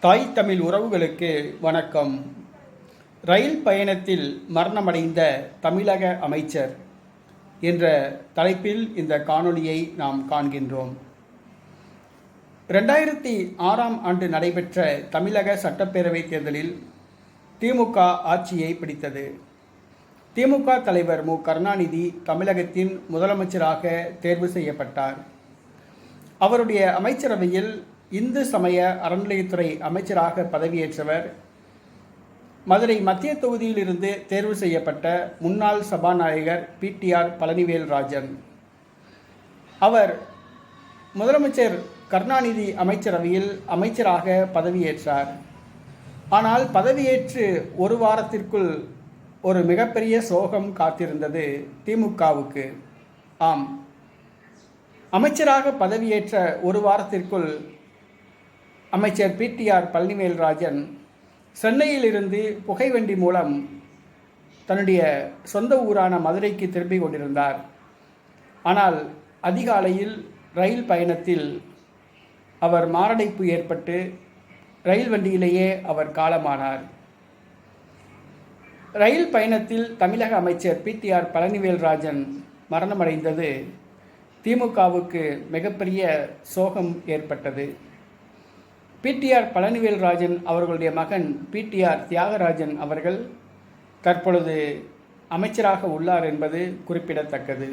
தாய் தமிழ் உறவுகளுக்கு வணக்கம். ரயில் பயணத்தில் மரணமடைந்த தமிழக அமைச்சர் என்ற தலைப்பில் இந்த காணொளியை நாம் காண்கின்றோம். ரெண்டாயிரத்தி ஆறாம் ஆண்டு நடைபெற்ற தமிழக சட்டப்பேரவைத் தேர்தலில் திமுக ஆட்சியை பிடித்தது. திமுக தலைவர் மு. கருணாநிதி தமிழகத்தின் முதலமைச்சராக தேர்வு செய்யப்பட்டார். அவருடைய அமைச்சரவையில் இந்து சமய அறநிலையத்துறை அமைச்சராக பதவியேற்றவர். மதுரை மத்திய தொகுதியிலிருந்து தேர்வு செய்யப்பட்ட முன்னாள் சபாநாயகர் பிடிஆர் பழனிவேல் ராஜன் அவர் முதலமைச்சர் கருணாநிதி அமைச்சரவையில் அமைச்சராக பதவியேற்றார். ஆனால் பதவியேற்று ஒரு வாரத்திற்குள் ஒரு மிகப்பெரிய சோகம் காத்திருந்தது திமுகவுக்கு. ஆம். அமைச்சராக பதவியேற்ற ஒரு வாரத்திற்குள் அமைச்சர் பிடிஆர் பழனிவேல் ராஜன் சென்னையிலிருந்து புகைவண்டி மூலம் தன்னுடைய சொந்த ஊரான மதுரைக்கு திரும்பிக் கொண்டிருந்தார். ஆனால் அதிகாலையில் ரயில் பயணத்தில் அவர் மாரடைப்பு ஏற்பட்டு ரயில் வண்டியிலேயே அவர் காலமானார். ரயில் பயணத்தில் தமிழக அமைச்சர் பிடிஆர் பழனிவேல்ராஜன் மரணமடைந்தது. திமுகவுக்கு மிகப்பெரிய சோகம் ஏற்பட்டது. பிடிஆர் பழனிவேல் ராஜன் அவர்களுடைய மகன் பிடிஆர் தியாகராஜன் அவர்கள் தற்பொழுது அமைச்சராக உள்ளார் என்பது குறிப்பிடத்தக்கது.